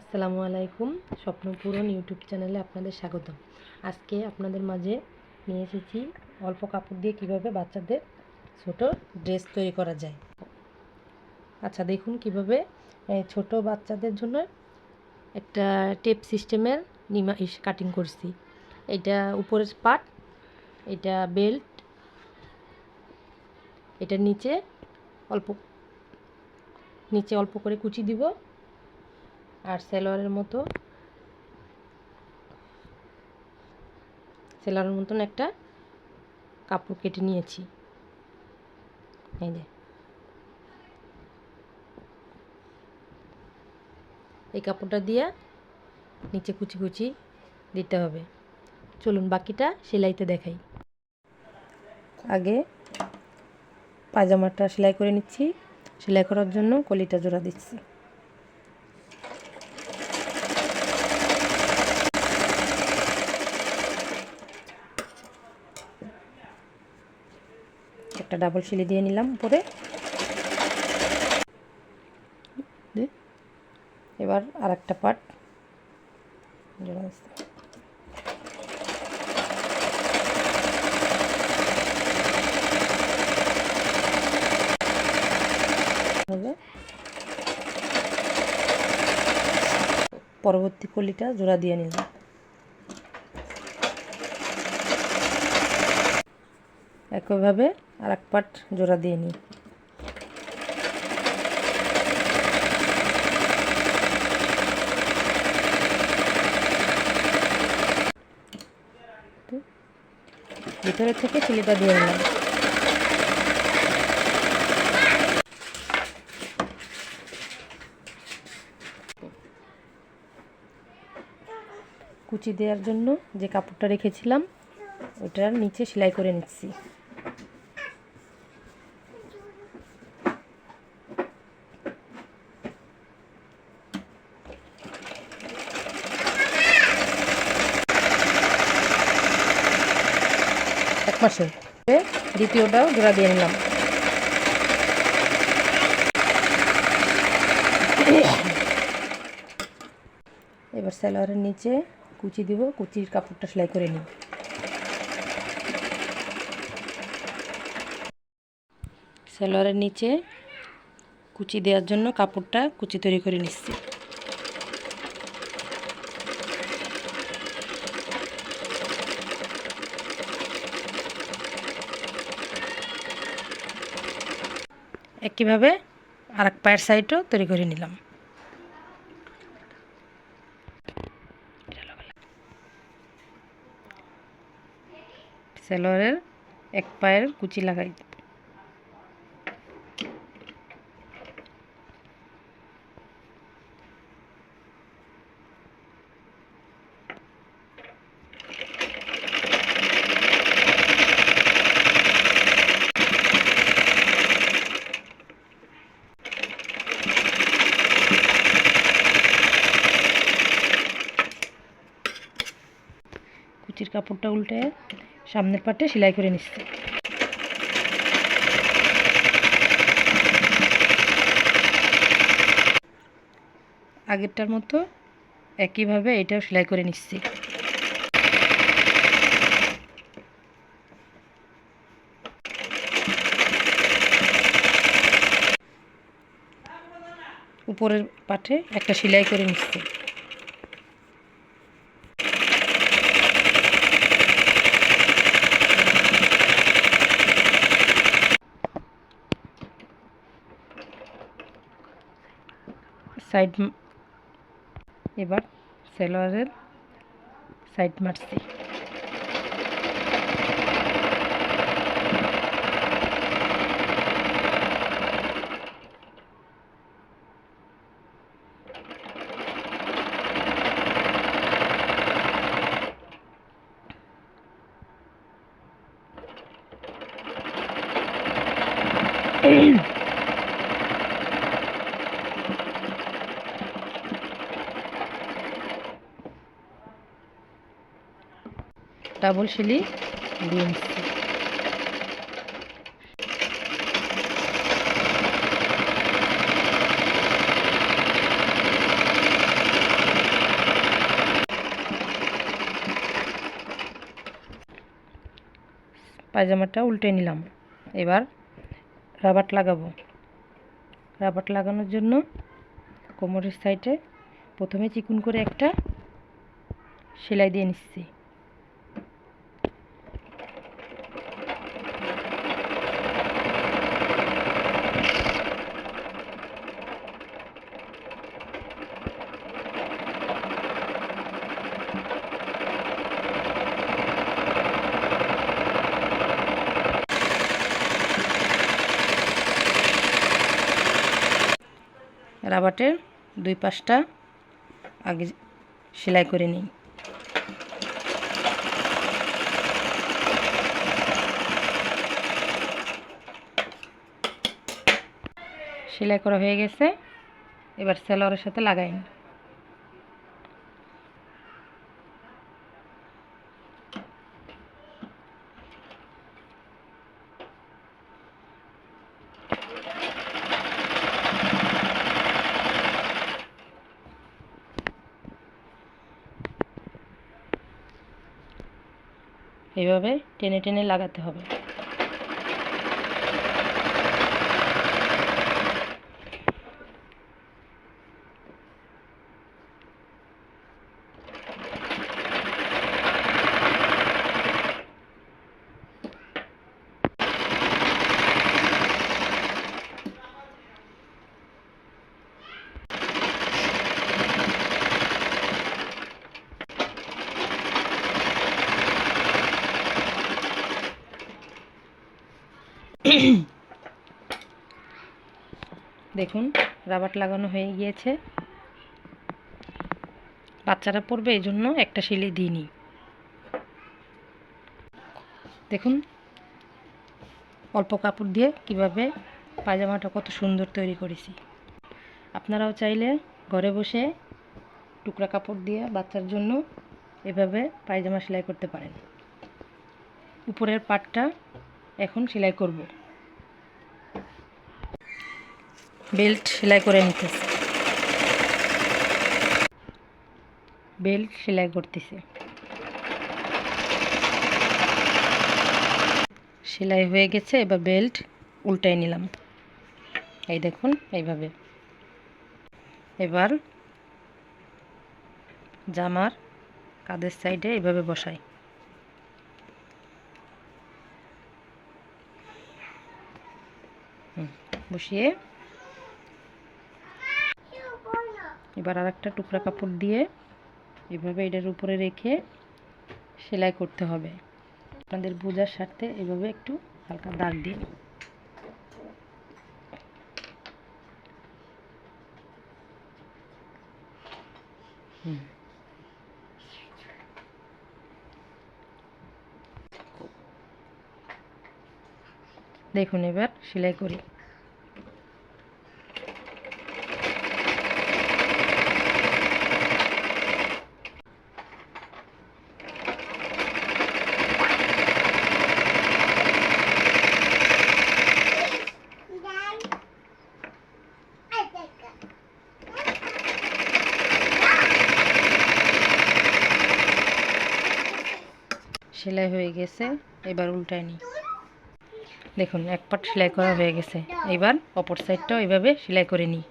আসসালামু আলাইকুম স্বপ্নপূরণ ইউটিউব চ্যানেলে আপনাদের স্বাগত আজকে আপনাদের মাঝে নিয়ে এসেছি অল্প কাপড় দিয়ে কীভাবে বাচ্চাদের ছোট ড্রেস তৈরি করা যায়। আচ্ছা দেখুন কীভাবে ছোট বাচ্চাদের জন্য একটা টেপ সিস্টেমের নিমা কাটিং করছি। এটা উপরের পার্ট, এটা বেল্ট, এটা নিচে অল্প নিচে অল্প করে কুচি দিব। আর সেলোয়ারের মতো। সেলোয়ারের মতন একটা কাপড় কেটে নিয়েছি। এই যে। এই কাপড়টা দিয়ে নিচে কুচি কুচি দিতে হবে। চলুন বাকিটা সেলাইতে দেখাই। আগে পায়জামাটা সেলাই করে নিচ্ছি। সেলাই করার জন্য কলিটা জোড়া দিচ্ছি। একটা ডাবল সিলি দিয়ে নিলাম উপরে। এবার আর একটা পার্ট জোড়া পরবর্তী কলিটা জোড়া দিয়ে নিলাম। একইভাবে আর এক পাট জোড়া দিয়ে নিই। ভিতরে থেকে চিলিটা দিয়ে নিলাম। কুচি দেওয়ার জন্য যে কাপড়টা রেখেছিলাম, ওটার নিচে সেলাই করে নিচ্ছি। মাসে। দ্বিতীয়টাও জোড়া দিয়ে নিলাম। এবার সালোয়ারের নিচে কুচি দিব, কুচির কাপড়টা সেলাই করে নিই সালোয়ারের নিচে কুচি দেওয়ার জন্য কাপড়টা কুচি তৈরি করে নিচ্ছি। একইভাবে আর এক পায়ের সাইডও তৈরি করে নিলাম। সেলোয়ারের এক পায়ের কুচি লাগাই কাপড়টা উল্টে সামনের পাটে সেলাই করে নিচ্ছি। আগেরটার মতো একইভাবে এটাও সেলাই করে নিচ্ছি। উপরের পাটে একটা সেলাই করে নিচ্ছি। সাইড এবার সেলোয়ারের সাইড মারছি। ডাবল শিলি বিনস পায়জামাটা উল্টে নিলাম। এবার রাবাট লাগাবো। রাবাট লাগানোর জন্য কোমরের সাইডে প্রথমে চিকুন করে একটা সেলাই দিয়ে নিচ্ছি। রাবাটের দুই পাশটা আগে সেলাই করে নিই। সেলাই করা হয়ে গেছে। এবার সেলোয়ারের সাথে লাগাই। নিই এইভাবে টেনে টেনে লাগাতে হবে। দেখুন, রাবার লাগানো হয়ে গিয়েছে। বাচ্চারা পড়বে, এই জন্য একটা সিলি দিইনি। দেখুন, অল্প কাপড় দিয়ে কীভাবে পায়জামাটা কত সুন্দর তৈরি করেছি। আপনারাও চাইলে ঘরে বসে টুকরা কাপড় দিয়ে বাচ্চার জন্য এভাবে পায়জামা সেলাই করতে পারেন। উপরের পাটটা এখন সেলাই করব। বেল্ট সেলাই করে নিতেছে। বেল্ট সেলাই করতেছে। সেলাই হয়ে গেছে, এবার বেল্ট উল্টাই নিলাম। এই দেখুন, এইভাবে। এবার জামার কাঁধের সাইডে এইভাবে বসাই। বসিয়ে এবার আর একটা টুকরা কাপড় দিয়ে এভাবে এটার উপরে রেখে সেলাই করতে হবে। আপনাদের বোঝার স্বার্থে এভাবে একটু হালকা দাগ দিন দেখুন, এবার সেলাই করি। সেলাই হয়ে গেছে, এবার উল্টায় নিই। দেখুন, এক পাট সেলাই করা হয়ে গেছে। এবার অপর সাইডটাও এভাবে সেলাই করে নিই।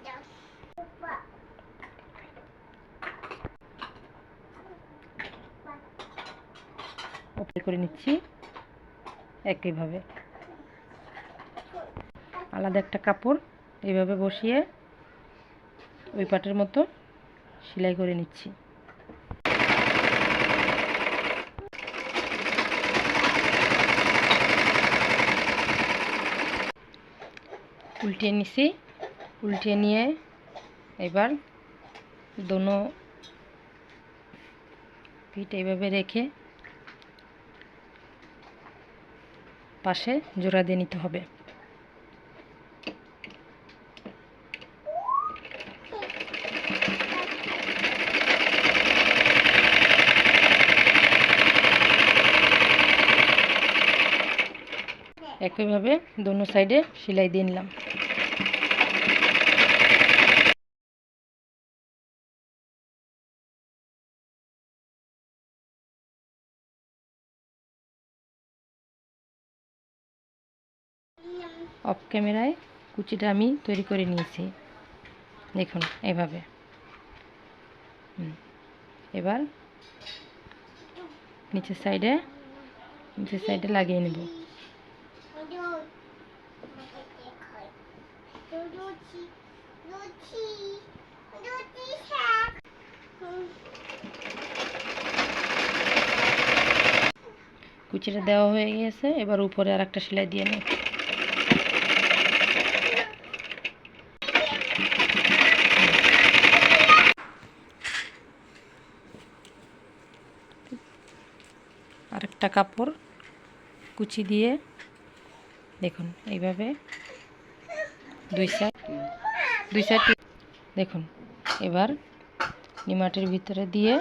করে নিচ্ছি একইভাবে। আলাদা একটা কাপড় এইভাবে বসিয়ে ওই পাটের মতো সেলাই করে নিচ্ছি। উল্টিয়ে নিছি উল্টিয়ে নিয়ে এবার দোনো পিঠ এইভাবে রেখে পাশে জোড়া দিয়ে নিতে হবে। একইভাবে দোনো সাইডে সেলাই দিয়ে নিলাম। ক্যামেরায় কুচিটা আমি তৈরি করে নিয়েছি। দেখুন, এভাবে। এবার নিচের সাইডে নিচের সাইডে লাগিয়ে নেব। কুচিটা দেওয়া হয়ে গিয়েছে এবার উপরে আর একটা সেলাই দিয়ে নেব। আরেকটা কাপড় কুচি দিয়ে, দেখুন এইভাবে দুই সাইড দুই সাইড দেখুন এবার নিমাটির ভিতরে দিয়ে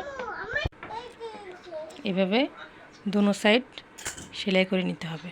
এভাবে দুনো সাইড সেলাই করে নিতে হবে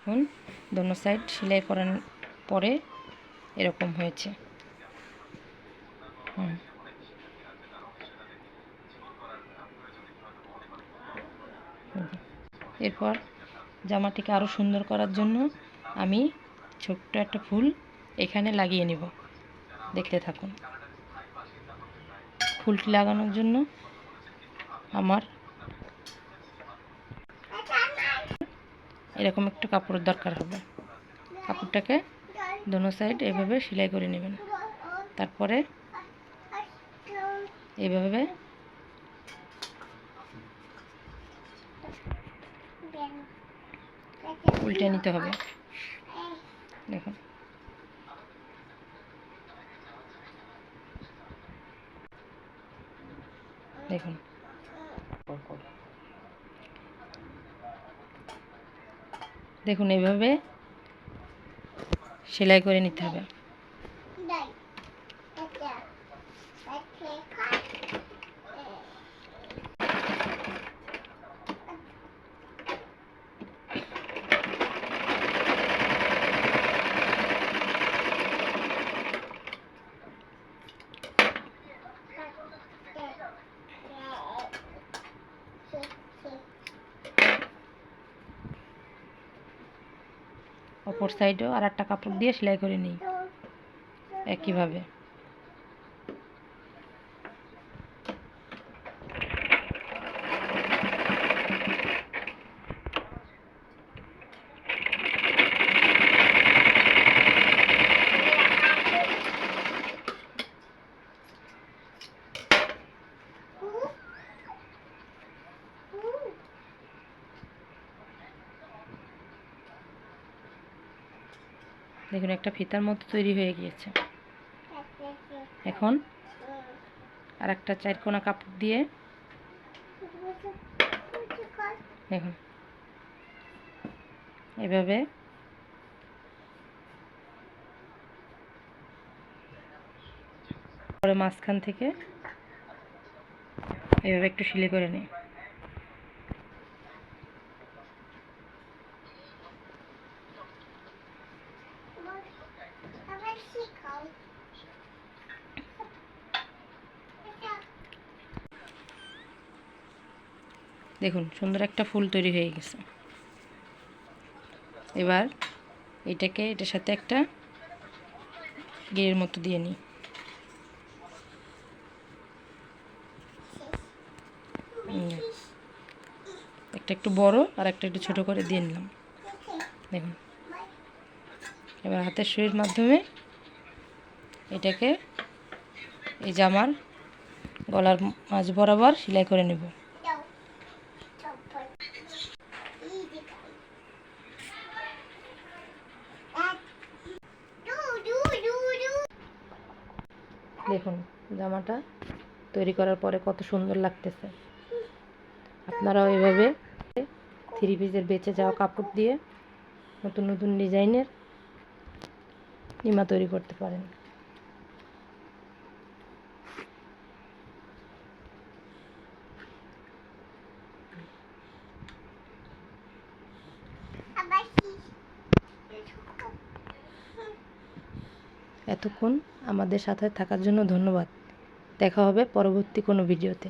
এখন দোনো সাইড সেলাই করার পরে এরকম হয়েছে। হুম। এরপর জামাটিকে আরও সুন্দর করার জন্য আমি ছোট্ট একটা ফুল এখানে লাগিয়ে নেব। দেখতে থাকুন। ফুলটি লাগানোর জন্য আমার এরকম একটা কাপড়ের দরকার হবে। কাপড়টাকে দোনো সাইড এভাবে সেলাই করে নেবেন। তারপরে এভাবে উল্টে নিতে হবে। দেখুন। দেখুন। দেখুন এইভাবে সেলাই করে নিতে হবে। অপর সাইডেও আর একটা কাপড় দিয়ে সেলাই করে নিই। একইভাবে। দেখুন একটা ফিতার মতো তৈরি হয়ে গিয়েছে। এখন আর একটা চারকোনা কাপড় দিয়ে দেখুন। এভাবে পরে মাঝখান থেকে এভাবে একটু সিলে করে নিই। দেখুন, সুন্দর একটা ফুল তৈরি হয়ে গেছে। এবার এটাকে, এটার সাথে একটা গেরের মতো দিয়ে নিই একটা একটু বড় আর একটা একটু ছোট করে দিয়ে নিলাম। দেখুন। এবার হাতের সুইয়ের মাধ্যমে এটাকে এই জামার গলার মাঝ বরাবর সেলাই করে নেব। দেখুন জামাটা তৈরি করার পরে কত সুন্দর লাগতেছে। আপনারাও এভাবে থ্রি পিসের বেঁচে যাওয়া কাপড় দিয়ে নতুন নতুন ডিজাইনের নিমা তৈরি করতে পারেন। এতক্ষণ আমাদের সাথে থাকার জন্য ধন্যবাদ। দেখা হবে পরবর্তী কোনো ভিডিওতে।